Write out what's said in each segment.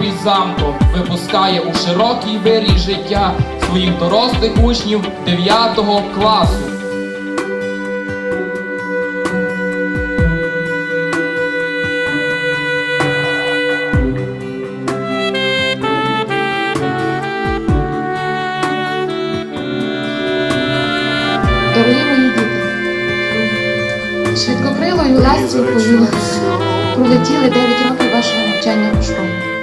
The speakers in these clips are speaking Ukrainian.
під замком випускає у широкий вирій життя своїх дорослих учнів 9 класу. Дорогі мої діти, швидкокрилою ластівкою пролетіли 9 років вашого навчання у школі.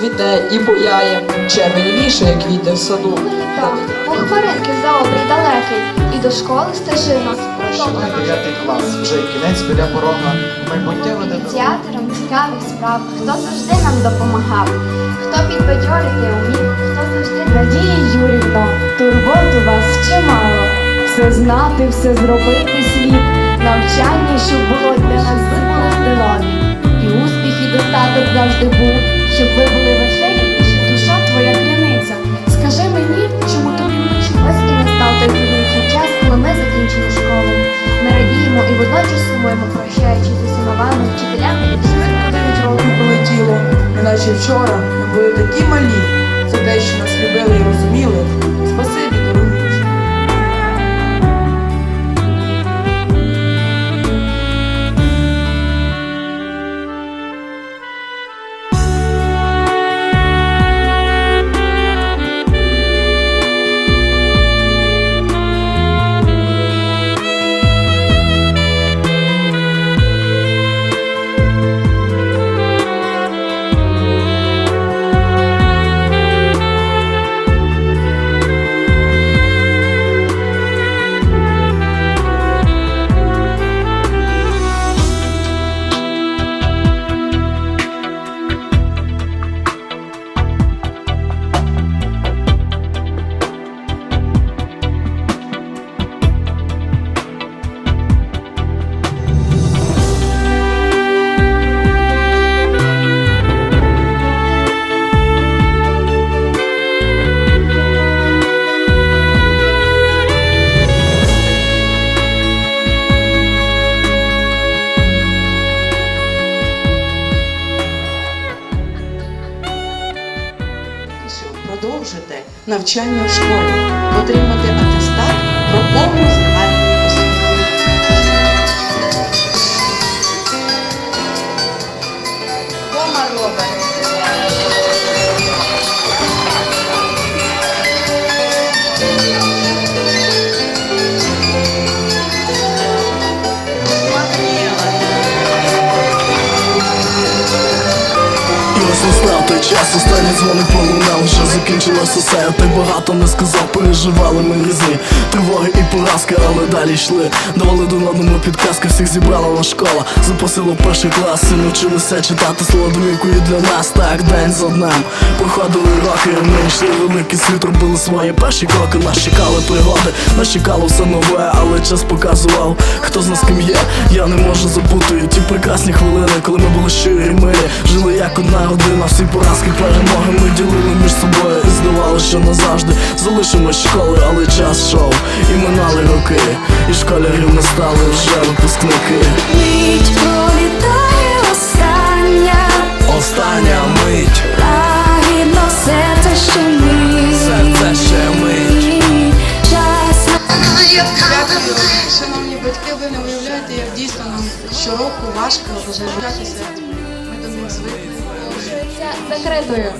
Цвіте і буяє, червень вішає квіти в саду. Так, у хмаринки за обрій далекий, і до школи стежина. Дев'ятий клас, вже й кінець біля порога, майбуття веде до Ініціатором цікавих справ, хто завжди нам допомагав, хто підбадьорити умів, хто завжди Надія Юрівна, турбот у вас чимало. Все знати, все зробити світ. Навчання, щоб було для нас здорові. І успіх, і достаток завжди був, щоб ви були веселі і щоб душа твоя криниця. Скажи мені, чому тобі вночі ось і настав той хвилюючий час, коли ми закінчили школу. Ми радіємо і водночас сумуємо, прощаючись з усіма вами, вчителями і дев'ять років полетіло, неначе вчора ми були такі малі, за те, що нас любили і розуміли. Навчання в школі, отримати атестат про повну загальну освіту. Дома робить. Той час, останній дзвоник полунав Вже закінчилося все, я так багато не сказав Переживали ми різні тривоги і поразки, але далі йшли. Давали до одному підказки, всіх зібрала на школа. Запросила перший клас і навчилися читати Слово і для нас, так день за днем Проходили роки, ми йшли великий світ, робили свої перші кроки Нас чекали пригоди, нас чекало все нове, але час показував, хто з нас ким є. Я не можу забути ті прекрасні хвилини, коли ми були щирі милі Жили як одна родина, всі поразки, перемоги ми ділили між собою. І здавалося, що назавжди залишимось школи, але час йшов і минали роки. І школярів не стали вже випускники. Мить пролітає остання, Остання мить, щороку важко вже. Ми до них звикли. Закритою.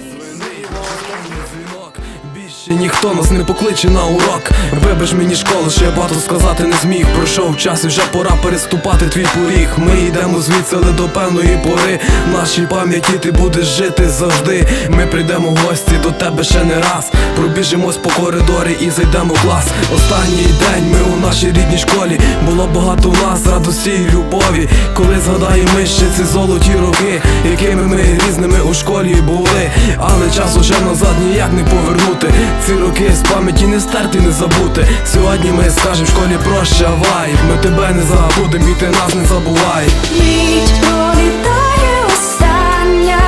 Більше ніхто нас не покличе на урок. Вибач мені школи, що я багато сказати не зміг. Пройшов час і вже пора переступати твій поріг. Ми йдемо звідси, але до певної пори. В нашій пам'яті ти будеш жити завжди. Ми прийдемо в гості до тебе ще не раз. Пробіжимось по коридорі і зайдемо в клас. Останній день ми у нашій рідній школі. Було багато в нас радості і любові. Коли згадаємо ми ще ці золоті роки Якими ми різними у школі були. Але час уже назад ніяк не повернути ці роки з пам'яті не стерти, не забути. Сьогодні ми скажемо в школі прощавай. Ми тебе не забудемо і ти нас не забувай. Ніч пролітає остання,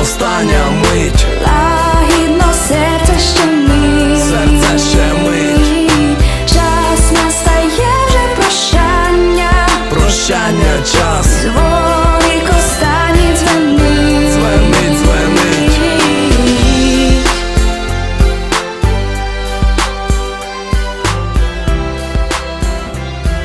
остання мить.